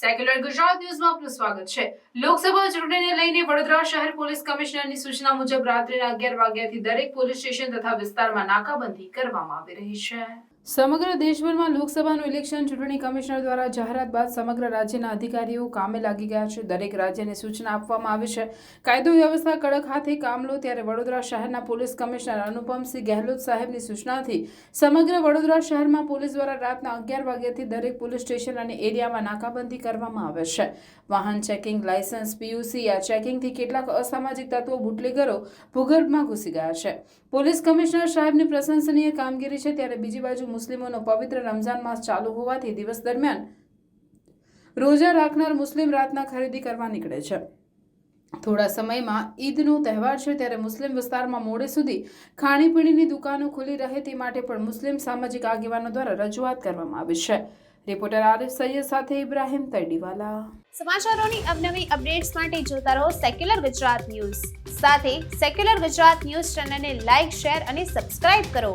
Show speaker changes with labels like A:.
A: Secular Gujarat ન્યૂઝમાં આપનું સ્વાગત છે. લોકસભા ચૂંટણીને લઈને વડોદરા શહેર પોલીસ કમિશનરની સૂચના મુજબ રાત્રિના અગિયાર વાગ્યાથી દરેક પોલીસ સ્ટેશન તથા વિસ્તારમાં નાકાબંધી કરવામાં આવી રહી છે. સમગ્ર દેશભરમાં લોકસભાનું ઇલેક્શન ચૂંટણી કમિશનર દ્વારા જાહેરાત બાદ સમગ્ર રાજ્યના અધિકારીઓ કામે લાગી ગયા છે. દરેક રાજ્યને સૂચના આપવામાં આવી છે. કાયદો વ્યવસ્થા કડક હાથે કામ લો ત્યારે વડોદરા શહેરના પોલીસ કમિશનર અનુપમસિંહ ગેહલોત સાહેબની સૂચનાથી સમગ્ર વડોદરા શહેરમાં પોલીસ દ્વારા રાતના અગિયાર વાગ્યાથી દરેક પોલીસ સ્ટેશન અને એરિયામાં નાકાબંધી કરવામાં આવે છે. વાહન ચેકિંગ લાયસન્સ, પીયુસી આ ચેકિંગથી કેટલાક અસામાજિક તત્વો બુટલેગરો ભૂગર્ભમાં ઘૂસી ગયા છે. પોલીસ કમિશનર સાહેબની પ્રશંસનીય કામગીરી છે. ત્યારે બીજી બાજુ મુસ્લિમોનો પવિત્ર રમઝાન માસ ચાલુ હોવાથી દિવસ દરમિયાન રોજા રાખનાર મુસ્લિમ રાતના ખરીદી કરવા નીકળે છે. થોડા સમયમાં ઈદનો તહેવાર છે ત્યારે મુસ્લિમ વિસ્તારમાં મોડે સુધી ખાણીપીણીની દુકાનો ખુલ્લી રહે તે માટે પણ મુસ્લિમ સામાજિક આગેવાનો દ્વારા રજૂઆત કરવામાં આવી છે. રિપોર્ટર આરિફ સૈયદ સાથે ઇબ્રાહિમ તડીવાલા.
B: સમાચારોની અવનવી અપડેટ્સ માટે જોતા રહો સેક્યુલર ગુજરાત ન્યૂઝ. સાથે સેક્યુલર ગુજરાત ન્યૂઝ ચેનલને લાઇક શેર અને સબસ્ક્રાઇબ કરો.